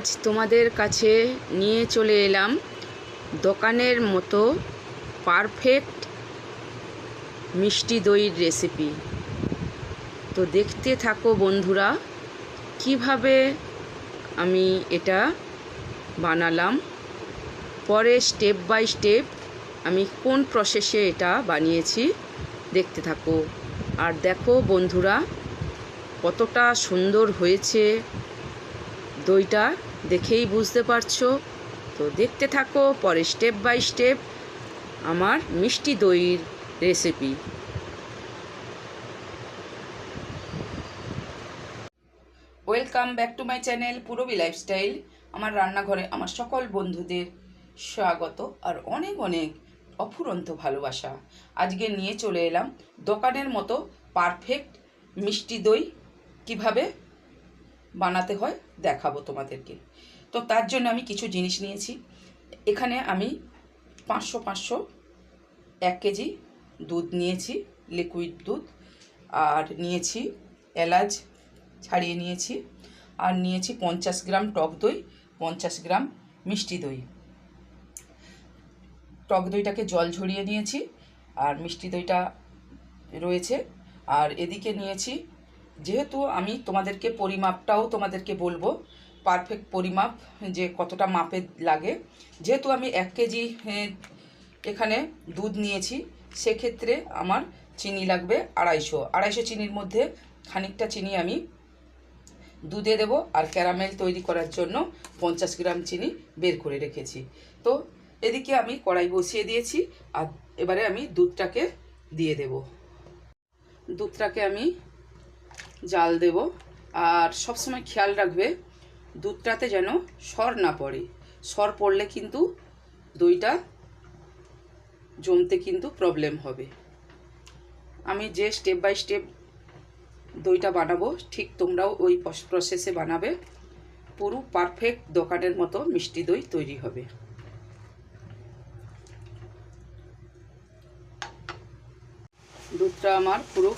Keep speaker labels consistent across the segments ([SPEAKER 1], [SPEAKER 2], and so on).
[SPEAKER 1] আজ তোমাদের কাছে নিয়ে চলে এলাম দোকানের মতো পারফেক্ট মিষ্টি দইয়ের রেসিপি। তো দেখতে থাকো বন্ধুরা, কীভাবে আমি এটা বানালাম। পরে স্টেপ বাই স্টেপ আমি কোন প্রসেসে এটা বানিয়েছি দেখতে থাকো। আর দেখো বন্ধুরা, কতটা সুন্দর হয়েছে দইটা। দেখেই বুঝতে পারছ। তো দেখতে থাকো, পরে স্টেপ বাই স্টেপ আমার মিষ্টি দইয়ের recipe welcome back to my channel Purabi lifestyle আমার রান্নাঘরে আমার সকল বন্ধুদের স্বাগত আর অনেক অনেক অফুরন্ত ভালোবাসা। আজকে নিয়ে চলে এলাম দোকানের মতো পারফেক্ট মিষ্টি দই। কীভাবে বানাতে হয়, দেখাবো তোমাদেরকে। তো তার জন্য আমি কিছু জিনিস নিয়েছি। এখানে আমি পাঁচশো পাঁচশো এক কেজি দুধ নিয়েছি লিকুইড দুধ। আর নিয়েছি এলাচ ছাড়িয়ে নিয়েছি। আর নিয়েছি পঞ্চাশ গ্রাম টক দই, পঞ্চাশ গ্রাম মিষ্টি দই। টক দইটাকে জল ঝরিয়ে নিয়েছি, আর মিষ্টি দইটা রয়েছে। আর এদিকে নিয়েছি যেহেতু আমি তোমাদেরকে পরিমাপটাও তোমাদেরকে বলব পারফেক্ট পরিমাপ, যে কতটা মাপের লাগে। যেহেতু আমি এক কেজি এখানে দুধ নিয়েছি, সেক্ষেত্রে আমার চিনি লাগবে আড়াইশো। আড়াইশো চিনির মধ্যে খানিকটা চিনি আমি দুধে দেবো আর ক্যারামেল তৈরি করার জন্য পঞ্চাশ গ্রাম চিনি বের করে রেখেছি। তো এদিকে আমি কড়াই বসিয়ে দিয়েছি আর এবারে আমি দুধটাকে দিয়ে দেব। দুধটাকে আমি জাল দেব। আর সবসময় খেয়াল রাখবে, দুধটাতে যেন সর না পড়ে। সর পড়লে কিন্তু দইটা জমতে কিন্তু প্রবলেম হবে। আমি যে স্টেপ বাই স্টেপ দইটা বানাবো, ঠিক তোমরাও ওই প্রসেসে বানাবে। পুরো পারফেক্ট দোকানের মতো মিষ্টি দই তৈরি হবে। দুধটা আমার পুরো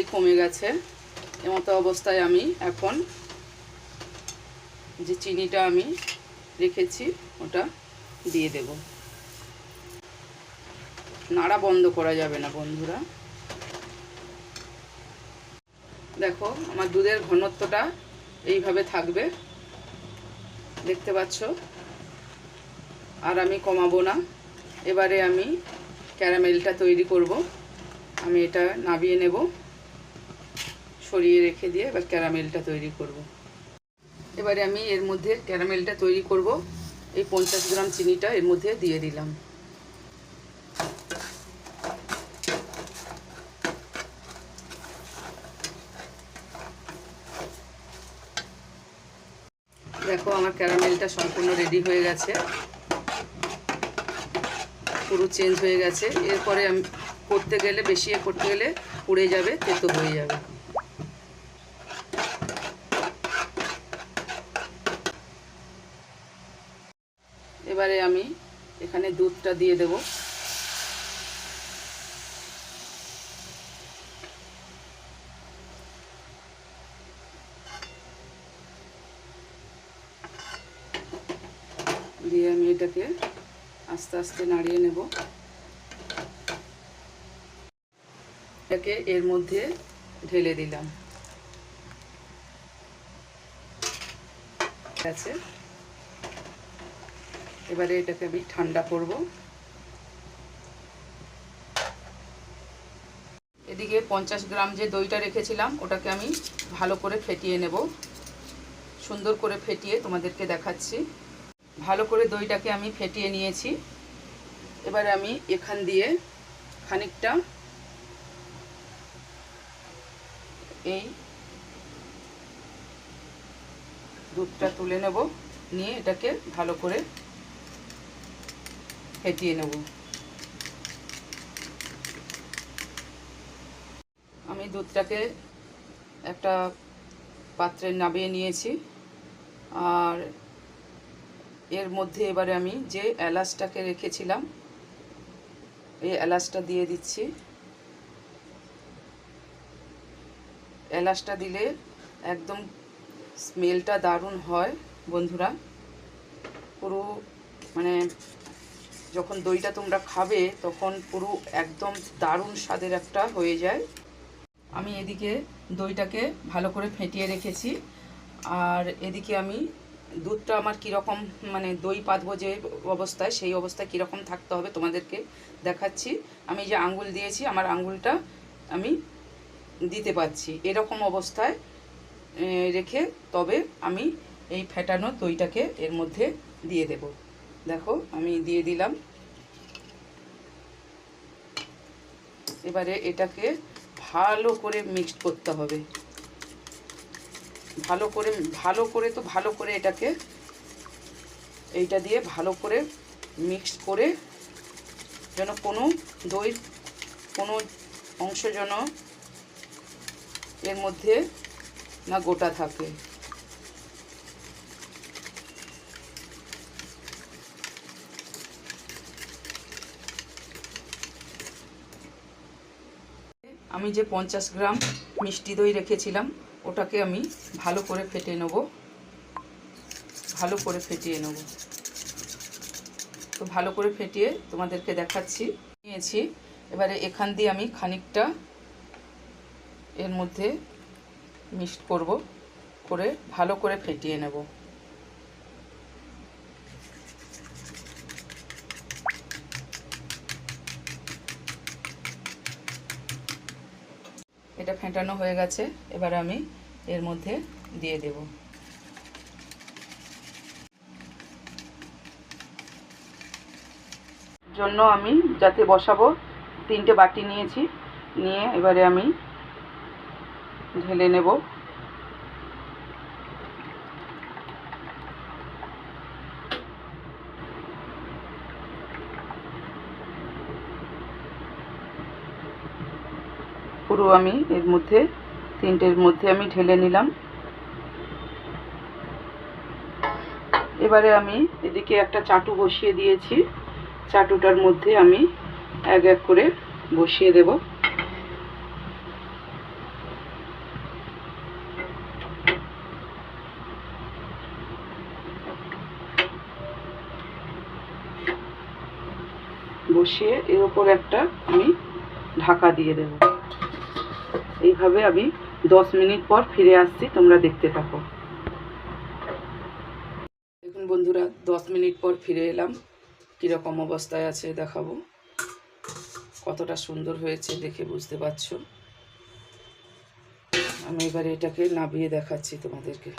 [SPEAKER 1] অনেকটাই কমে গেছে। এমতো অবস্থায় আমি এখন যে চিনিটা আমি রেখেছি, ওটা দিয়ে দেব। নাড়া বন্ধ করা যাবে না বন্ধুরা। দেখো, আমার দুধের ঘনত্বটা এইভাবে থাকবে। দেখতে পাচ্ছ? আর আমি কমাবো না। এবারে আমি ক্যারামেলটা তৈরি করব। আমি এটা নাবিয়ে নেব। সরিয়ে রেখে দিয়ে এবার ক্যারামেলটা তৈরি করব। এবারে আমি এর মধ্যে ক্যারামেলটা তৈরি করব। এই পঞ্চাশ গ্রাম চিনিটা এর মধ্যে দিয়ে দিলাম। দেখো আমার ক্যারামেলটা সম্পূর্ণ রেডি হয়ে গেছে। পুরো চেঞ্জ হয়ে গেছে। এরপরে আমি করতে গেলে বেশি করতে গেলে পুড়ে যাবে, তেতো হয়ে যাবে। এবারে আমি এখানে দুধটা দিয়ে দেব। দিয়ে আমি এটাকে আস্তে আস্তে নাড়িয়ে নেব। এটাকে এর মধ্যে ঢেলে দিলাম। আছে? এবারে এটাকে আমি ঠান্ডা করব। এদিকে পঞ্চাশ গ্রাম যে দইটা রেখেছিলাম, ওটাকে আমি ভালো করে ফেটিয়ে নেব। সুন্দর করে ফেটিয়ে তোমাদেরকে দেখাচ্ছি। ভালো করে দইটাকে আমি ফেটিয়ে নিয়েছি। এবারে আমি এখান দিয়ে খানিকটা এই দুধটা তুলে নেব। নিয়ে এটাকে ভালো করে ফেটিয়ে নেব। আমি দুধটাকে একটা পাত্রে নামিয়ে নিয়েছি। আর এর মধ্যে এবারে আমি যে এলাচটাকে রেখেছিলাম, এই এলাচটা দিয়ে দিচ্ছি। এলাচটা দিলে একদম স্মেলটা দারুণ হয়, বন্ধুরা। পুরো মানে যখন দইটা তোমরা খাবে, তখন পুরো একদম দারুণ স্বাদের একটা হয়ে যায়। আমি এদিকে দইটাকে ভালো করে ফেটিয়ে রেখেছি। আর এদিকে আমি দুধটা আমার কীরকম মানে দই পাতবো যে অবস্থায়, সেই অবস্থায় কীরকম থাকতে হবে তোমাদেরকে দেখাচ্ছি। আমি যে আঙ্গুল দিয়েছি, আমার আঙ্গুলটা আমি দিতে পারছি এরকম অবস্থায় রেখে তবে আমি এই ফেটানো দইটাকে এর মধ্যে দিয়ে দেব। দেখো, আমি দিয়ে দিলাম। এবারে এটাকে ভালো করে মিক্সড করতে হবে। ভালো করে ভালো করে তো ভালো করে এটাকে এইটা দিয়ে ভালো করে মিক্স করে যেন কোনো দই, কোনো অংশ যেন এর মধ্যে না গোটা থাকে। আমি যে পঞ্চাশ গ্রাম মিষ্টি দই রেখেছিলাম, ওটাকে আমি ভালো করে ফেটে নেব। ভালো করে ফেটিয়ে নেব। তো ভালো করে ফেটিয়ে তোমাদেরকে দেখাচ্ছি। নিয়েছি। এবারে এখান দিয়ে আমি খানিকটা এর মধ্যে মিক্সড করব, করে ভালো করে ফেটিয়ে নেব। এটা ফেটানো হয়ে গেছে, এবার আমি এর মধ্যে দিয়ে দেব। জন্য আমি যাতে বসাবো, তিনটে বাটি নিয়েছি, নিয়ে এবারে আমি ঢেলে নেব। পুরো আমি এর মধ্যে, তিনটের মধ্যে আমি ঢেলে নিলাম। এবারে আমি এদিকে একটা চাটু বসিয়ে দিয়েছি। চাটুটার মধ্যে আমি এক এক করে বসিয়ে দেব। বসিয়ে এর ওপর একটা আমি ঢাকা দিয়ে দেব। এইভাবে আমি দশ মিনিট পর ফিরে আসছি, তোমরা দেখতে থাকো। দেখুন বন্ধুরা, দশ মিনিট পর ফিরে এলাম। কীরকম অবস্থায় আছে দেখাবো। কতটা সুন্দর হয়েছে দেখে বুঝতে পারছ? আমি এবারে এটাকে নাবিয়ে দেখাচ্ছি তোমাদেরকে।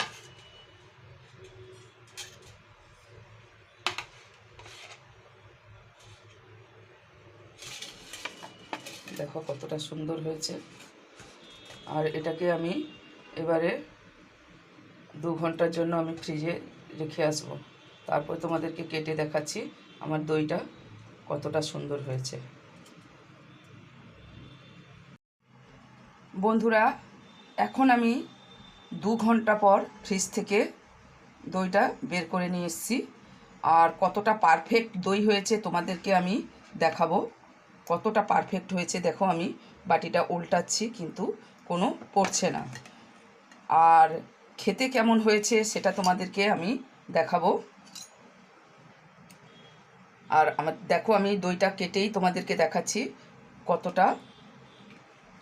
[SPEAKER 1] দেখো কতটা সুন্দর হয়েছে। আর এটাকে আমি এবারে দু ঘণ্টার জন্য আমি ফ্রিজে রেখে আসব। তারপর তোমাদেরকে কেটে দেখাচ্ছি আমার দইটা কতটা সুন্দর হয়েছে। বন্ধুরা, এখন আমি দু ঘণ্টা পর ফ্রিজ থেকে দইটা বের করে নিয়ে এসেছি। আর কতটা পারফেক্ট দই হয়েছে তোমাদেরকে আমি দেখাবো। কতটা পারফেক্ট হয়েছে দেখো আমি, বাটিটা উল্টাচ্ছি কিন্তু কোনো পড়ছে না। আর খেতে কেমন হয়েছে সেটা তোমাদেরকে আমি দেখাবো। আর আমার, দেখো আমি দইটা কেটেই তোমাদেরকে দেখাচ্ছি কতটা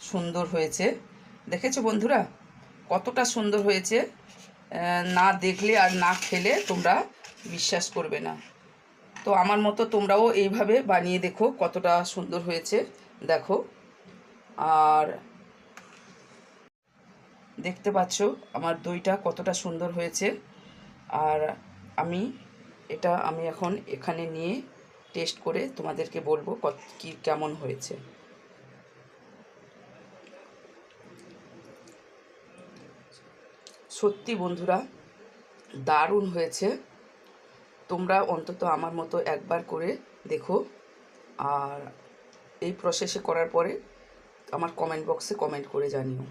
[SPEAKER 1] সুন্দর হয়েছে। দেখেছ বন্ধুরা? কতটা সুন্দর হয়েছে। না দেখলে আর না খেলে তোমরা বিশ্বাস করবে না। তো আমার মতো তোমরাও এইভাবে বানিয়ে দেখো কতটা সুন্দর হয়েছে, দেখো। আর দেখতে পাচ্ছ আমার দইটা কতটা সুন্দর হয়েছে। আর আমি এটা আমি এখন এখানে নিয়ে টেস্ট করে তোমাদেরকে বলব কত কী কেমন হয়েছে। সত্যি বন্ধুরা, দারুণ হয়েছে। তোমরা অন্তত আমার মতো একবার করে দেখো। আর এই প্রসেসে করার পরে আমার কমেন্ট বক্সে কমেন্ট করে জানিও।